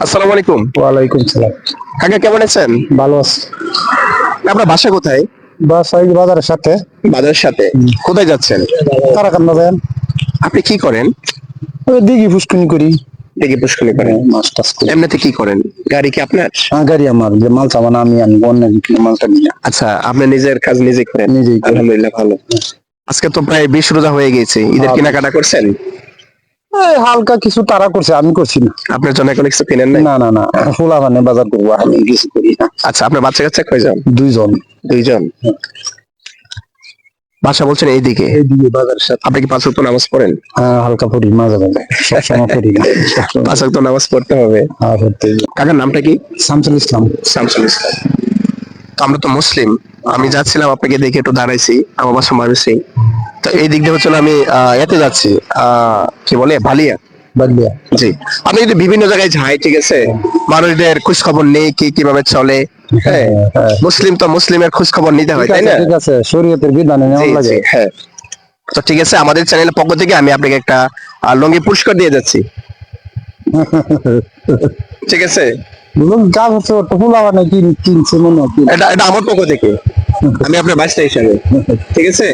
আসসালামু আলাইকুম। ওয়ালাইকুম সালাম। কাকা কেমন আছেন? ভালো আছি। আপনার বাসা কোথায়? বাস ওই বাজারের সাথে। বাজারের সাথে। কোথায় যাচ্ছেন? তারা কান্না দেন আপনি কি করেন? ওই দিঘি ফুসকুনি করি। দেখি পুষ্করণী করেন। মাছ টাছ করি। এমনিতে কি করেন? গাড়ি কি আপনার? হ্যাঁ, গাড়ি আমার। যে মাল চাবান আমি আনি অন্য মালটা নিয়ে। আচ্ছা আপনি নিজের কাজ নিজে করেন? নিজেই। আলহামদুলিল্লাহ ভালো। আজকে তো প্রায় বিশ রোজা হয়ে গেছে ঈদের। কেনাকাটা করছেন? এই হালকা কিছু তারা করছে আমি করছি না। আপনার জন্য এখন কিছু কিনেন নাই? না না না খোলা মানে বাজার করব আমি কিছু করি না। আচ্ছা আপনার বাচ্চা কাচ্চা কয়জন? দুইজন। দুইজন। বাসা বলছেন এইদিকে? এই দিকে বাজারের সাথে। আপনি কি পাঁচ ওয়াক্ত নামাজ পড়েন? হ্যাঁ হালকা পড়ি মাঝে মাঝে। সবসময় পড়ি না। পাঁচ ওয়াক্ত নামাজ পড়তে হবে। হ্যাঁ, পড়তে কাকার নামটা কি? শামসুল ইসলাম। শামসুল ইসলাম। তো আমরা তো মুসলিম। আমি যাচ্ছিলাম আপনাকে দেখে একটু দাঁড়াইছি। আমার বাসা মারুছি। তো এই দিক দিয়ে হচ্ছে আমি এতে যাচ্ছি কি বলে ভালিয়া বাগলিয়া জি। আপনি যদি বিভিন্ন জায়গায় যাই ঠিক আছে? মানুষদের খোঁজ খবর নেই কি কীভাবে চলে? হ্যাঁ? হ্যাঁ। মুসলিম তো মুসলিমের খোঁজ খবর নিতে হয় তাই না? ঠিক আছে। শরীয়তের বিধানে নেওয়া লাগে। হ্যাঁ। তো ঠিক আছে আমাদের চ্যানেলের পক্ষ থেকে আমি আপনাকে একটা লঙ্গি পুরস্কার দিয়ে যাচ্ছি। ঠিক আছে? কাজ হচ্ছে ওটা খোলা মানে কি কিনছে মনে হয় এটা এটা আমার পক্ষ থেকে। আমি আপনার বাইশটা হিসাবে। ঠিক আছে?